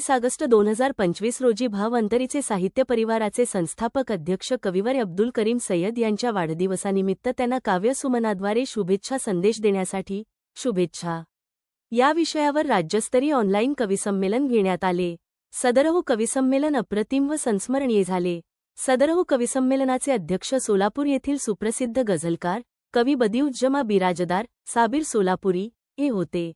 वीस ऑगस्ट दोन हजार पंचवीस रोजी भाव अंतरीचे साहित्य परिवाराचे संस्थापक अध्यक्ष कविवर अब्दुल करीम सय्यद यांच्या वाढदिवसानिमित्त त्यांना काव्यसुमनाद्वारे शुभेच्छा संदेश देण्यासाठी शुभेच्छा. या विषयावर राज्यस्तरीय ऑनलाईन कविसंमेलन घेण्यात आले. सदरहू कविसंमेलन अप्रतिम व संस्मरणीय झाले. सदरहू कविसंमेलनाचे अध्यक्ष सोलापूर येथील सुप्रसिद्ध गझलकार कवी बदिउज्जमा बिराजदार साबीर सोलापुरी हे होते.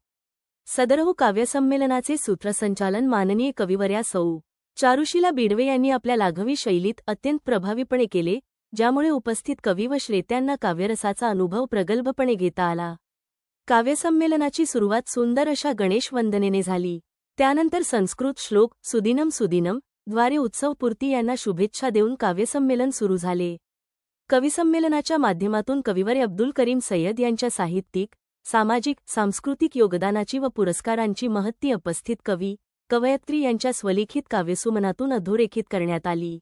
सदरहू काव्यसंमेलनाचे सूत्रसंचालन माननीय कविवर्या सौ. चारुशिला बिडवे यांनी आपल्या लाघवी शैलीत अत्यंत प्रभावीपणे केले ज्यामुळे उपस्थित कवी व श्रेत्यांना काव्यरसाचा अनुभव प्रगल्भपणे घेता आला. काव्यसंमेलनाची सुरुवात सुंदर अशा गणेश वंदनेने झाली. त्यानंतर संस्कृत श्लोक सुदिनम सुदिनमद्वारे उत्सवपूर्ती यांना शुभेच्छा देऊन काव्यसंमेलन सुरू झाले. कविसंमेलनाच्या माध्यमातून कविवर अब्दुल करीम सय्यद यांच्या साहित्यिक सामाजिक सांस्कृतिक योगदानाची व पुरस्कारांची महत्ती उपस्थित कवी कवयत्री यांच्या स्वलिखित काव्यसुमनातून अधोरेखित करण्यात आली.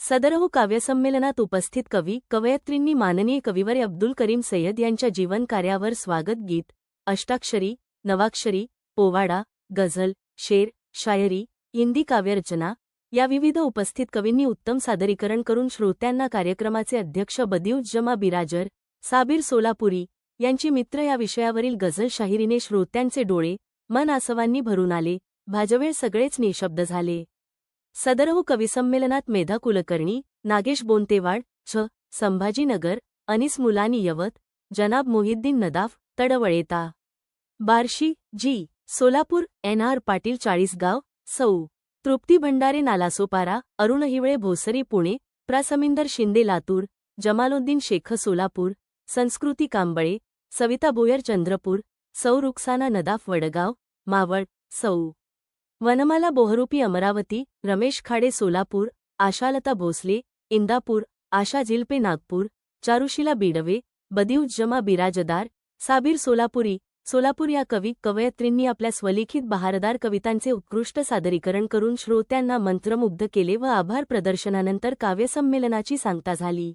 सदरहू काव्यसंमेलनात उपस्थित कवी कवयत्रींनी माननीय कविवर अब्दुल करीम सय्यद यांच्या जीवनकार्यावर स्वागत गीत अष्टाक्षरी नवाक्षरी पोवाडा गझल शेर शायरी हिंदी काव्यरचना या विविध उपस्थित कवींनी उत्तम सादरीकरण करून श्रोत्यांना कार्यक्रमाचे अध्यक्ष बदिउज्जमा बिराजर साबीर सोलापुरी यांची मित्र या विषयावरील गझल शाहिरीने श्रोत्यांचे डोळे मन आसवांनी भरून आले भाजवेळ सगळेच निशब्द झाले. सदरहू कविसंमेलनात मेधा कुलकर्णी नागेश बोंतेवाड छ. संभाजीनगर अनिस मुलानी यवत जनाब मोहिद्दीन नदाफ तडवळेता. बार्शी जी. सोलापूर एन. आर. पाटील चाळीसगाव सौ. तृप्ती भंडारे नालासोपारा अरुण हिवळे भोसरी पुणे प्रासमिंदर शिंदे लातूर जमालोद्दीन शेख सोलापूर संस्कृती कांबळे सविता बोयर चंद्रपूर सौ रुक्साना नदाफ वडगाव मावळ सौ. वनमाला बोहरूपी अमरावती रमेश खाडे सोलापूर आशालता भोसले इंदापूर आशा झिलपे नागपूर चारुशिला बिडवे बदिउज्जमा बिराजदार साबीर सोलापुरी सोलापूर या कवी कवयत्रींनी आपल्या स्वलिखित बहारदार कवितांचे उत्कृष्ट सादरीकरण करून श्रोत्यांना मंत्रमुग्ध केले व आभार प्रदर्शनानंतर काव्यसंमेलनाची सांगता झाली.